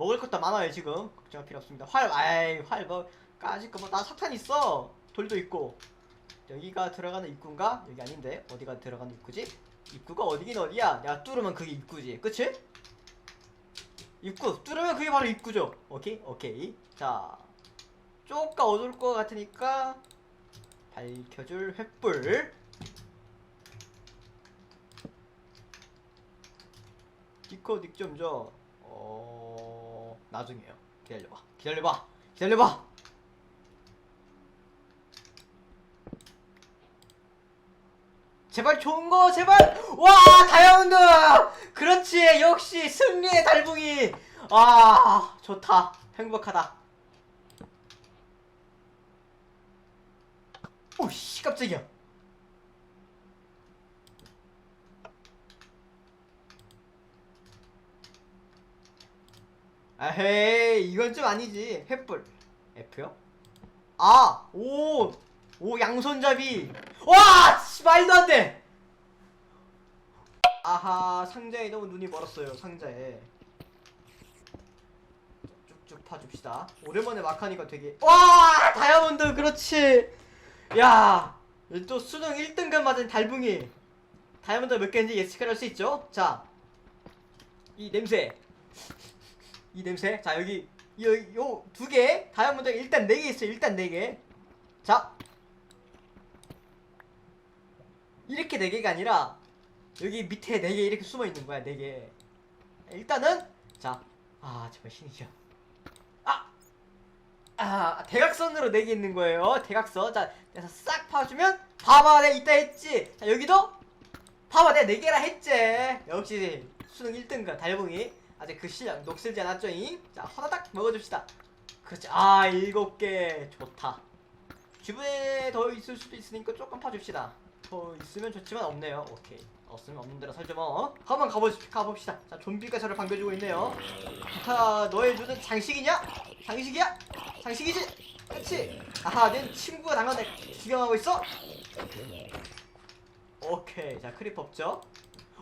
먹을 것도 많아요 지금. 걱정할 필요 없습니다. 활 아이 활뭐 까짓 거뭐나 석탄 있어. 돌도 있고. 여기가 들어가는 입구인가? 여기 아닌데. 어디가 들어가는 입구지? 입구가 어디긴 어디야 야 뚫으면 그게 입구지. 그치? 입구. 뚫으면 그게 바로 입구죠. 오케이? 오케이. 자 조금 어두울 것 같으니까 밝혀줄 횃불. 디코딕 좀 줘. 어... 나중에요. 기다려봐. 기다려봐. 기다려봐. 제발 좋은 거 제발 와 다이아몬드 그렇지 역시 승리의 달붕이 아 좋다 행복하다 오씨 깜짝이야 아 헤이 이건 좀 아니지 횃불 F요? 아! 오! 오 양손잡이 와! 씨, 말도 안 돼 아하 상자에 너무 눈이 멀었어요 상자에 쭉쭉 파줍시다 오랜만에 막하니까 되게 와! 다이아몬드 그렇지 야! 이또 수능 1등급 맞은 달붕이 다이아몬드 몇 개인지 예측을 할수 있죠? 자, 이 냄새 이 냄새. 자 여기 요 두 개. 다이아몬드가 일단 네 개 있어요. 일단 네 개 자. 이렇게 네 개가 아니라 여기 밑에 네 개 이렇게 숨어 있는 거야 네 개. 일단은 자아 제발 신이죠 아! 아 대각선으로 네 개 있는 거예요. 대각선. 자 그래서 싹 파주면 봐봐 내가 이따 했지. 자 여기도 봐봐 내가 네 개라 했지. 역시 수능 1등급 달봉이 아직 그 실력 녹슬지 않았죠잉? 자 하나딱 먹어줍시다 그렇지 아 일곱 개 좋다 주변에 더 있을 수도 있으니까 조금 파줍시다 더 있으면 좋지만 없네요 오케이 없으면 없는 대로 살죠 뭐 한번 가보, 가봅시다 자 좀비가 저를 반겨주고 있네요 자 너의 주는 장식이냐? 장식이야? 장식이지? 그렇지 아하 내 친구가 당근에 구경하고 있어? 오케이 자 크립 없죠?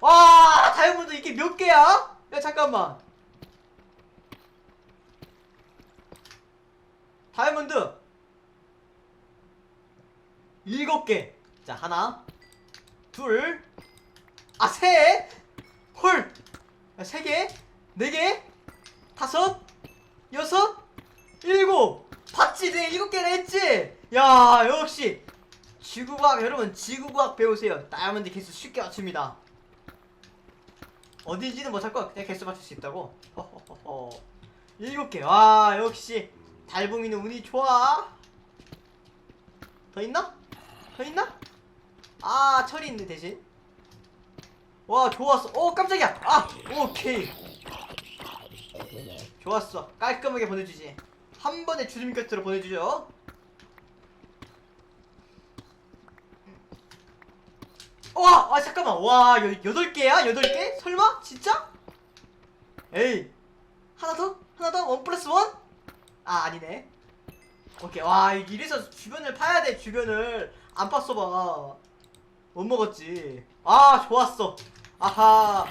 와 다이아몬드 이게 몇 개야? 야 잠깐만. 다이아몬드. 일곱 개 자 하나 둘아셋홀 세 개 네 개 다섯 여섯 일곱. 봤지? 내가 일곱 개나 했지? 야 역시 지구과학 여러분 지구과학 배우세요. 다이아몬드 개수 쉽게 맞춥니다 어디지는 못할거 그냥 개수 맞출 수 있다고. 허허허허. 일곱 개 와 역시 달봉이는 운이 좋아. 더 있나? 더 있나? 아 철이 있네 대신. 와 좋았어. 오 깜짝이야. 아 오케이. 좋았어. 깔끔하게 보내주지. 한 번에 주름 곁으로 보내주죠 와! 아 잠깐만 와 여, 여덟 개야? 여덟 개? 설마? 진짜? 에이 하나 더? 하나 더? 원 플러스 원? 아 아니네 오케이 와 이래서 주변을 파야 돼 주변을 안 팠어 봐 못 먹었지 아 좋았어 아하